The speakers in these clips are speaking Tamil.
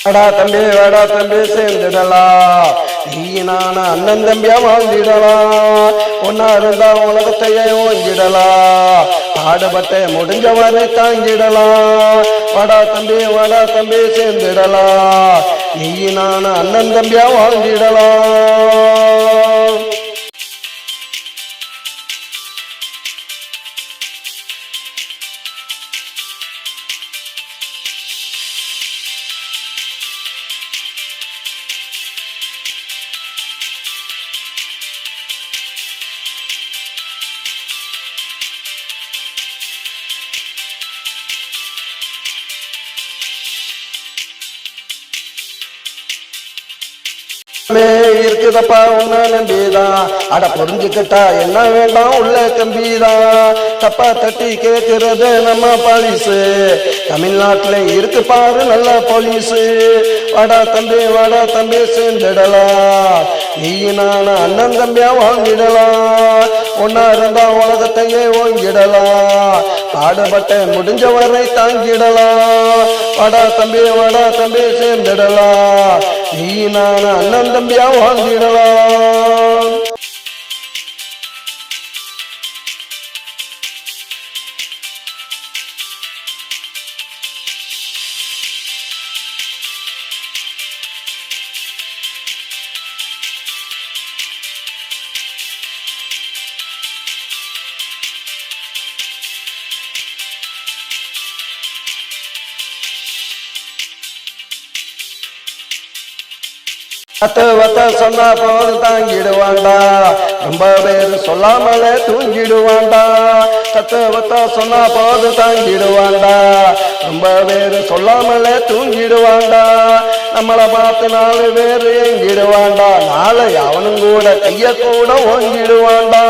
வாடா தம்பி வாடா தம்பி சேர்ந்துடலாம் நீ நான அண்ணன் தம்பியா வாழ்ந்திடலாம் ஒன்னா இருந்தா உலகத்தையே ஓங்கிடலாம் பாடுபட்ட முடிஞ்சவரை தாங்கிடலாம் வாடா தம்பி வாடா தம்பி சேர்ந்துடலாம் நீ நான அண்ணன் தம்பியா வாழ்ந்திடலாம் இருக்குதப்பா உன்ன நம்பிதான் அட புரிஞ்சுக்கிட்டா என்ன வேண்டாம் உள்ள கம்பிதான் தப்பா தட்டி கேட்கிறது நம்ம பாலிசு தமிழ்நாட்டுல இருக்கு பாரு நல்ல போலீஸு. வாடா தம்பி வாடா தம்பி சேர்ந்துடலாம் நீ நான் அண்ணன் தம்பியா வாங்கிடலாம் ஒன்னா இருந்தா உலகத்தையே ஓங்கிடலாம் பாடுபட்ட முடிஞ்ச வரை தாங்கிடலாம் வாடா தம்பி வாடா தம்பி சேர்ந்துடலாம் நீ நான் அண்ணன் தம்பியா வாழ்ந்திடலாம் தத்துவத்தை சொன்னா போது தாங்கிடுவாண்டா. ரொம்ப பேர் சொல்லாமலே தூங்கிடுவாண்டா. தத்துவத்தை சொன்னா போது தாங்கிடுவாண்டா. ரொம்ப பேர் சொல்லாமலே தூங்கிடுவாண்டா. நம்மளை பார்த்து நாலு பேர் எங்கிடுவாண்டா நாளை அவனும் கூட கைய கூட ஓங்கிடுவாண்டா.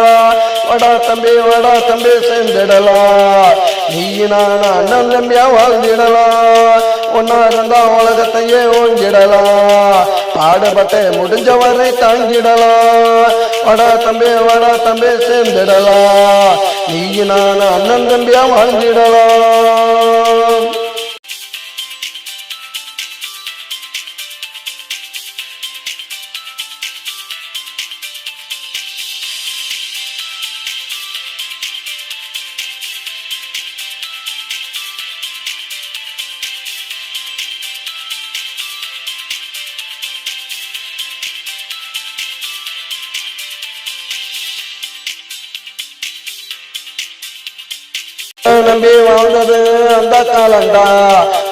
வடா தம்பி வடா தம்பி சேர்ந்துடலாம். நீ நான் அண்ணன் தம்பியா வாழ்ந்திடலாம். ஒன்னா இருந்தா உலகத்தையே ஓங்கிடலாம். பாடுபட்ட முடிஞ்ச வரை தாங்கிடலாம் வடா தம்பி வடா தம்பி சேர்ந்துடலாம் நீ நான் அண்ணன் தம்பியா வாழ்ந்திடலாம். நம்பி வாழ்ந்தது அந்த காலண்டா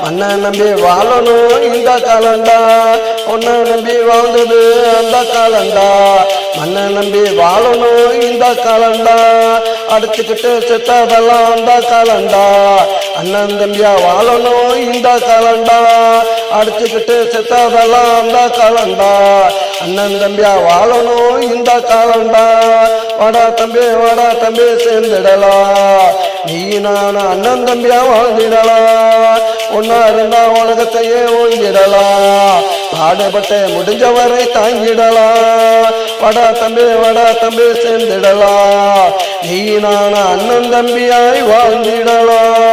மண்ணை நம்பி வாழணும் இந்த காலண்டா உன்னை நம்பி வாழ்ந்தது அந்த காலண்டா மண்ணை நம்பி வாழணும் இந்த காலண்டா அடிச்சுக்கிட்டு செத்ததெல்லாம் அந்த காலண்டா அண்ணன் தம்பியா வாழணும் இந்த காலண்டா அடிச்சுக்கிட்டு செத்ததெல்லாம் அந்த காலண்டா அண்ணன் தம்பியா வாழணும். இந்த காலண்டா வாடா தம்பி வாடா தம்பி சேர்ந்துடலாம் நீ நான் அண்ணன் தம்பியா வாழ்ந்திடலாம் ஒன்னா இருந்தா உலகத்தையே ஓங்கிடலாம் பாடுபட்ட முடிஞ்சவரை தாங்கிடலாம் வடா தம்பி வாடா தம்பி சேர்ந்துடலாம் நீ நான் அண்ணன் தம்பியாய் வாழ்ந்திடலாம்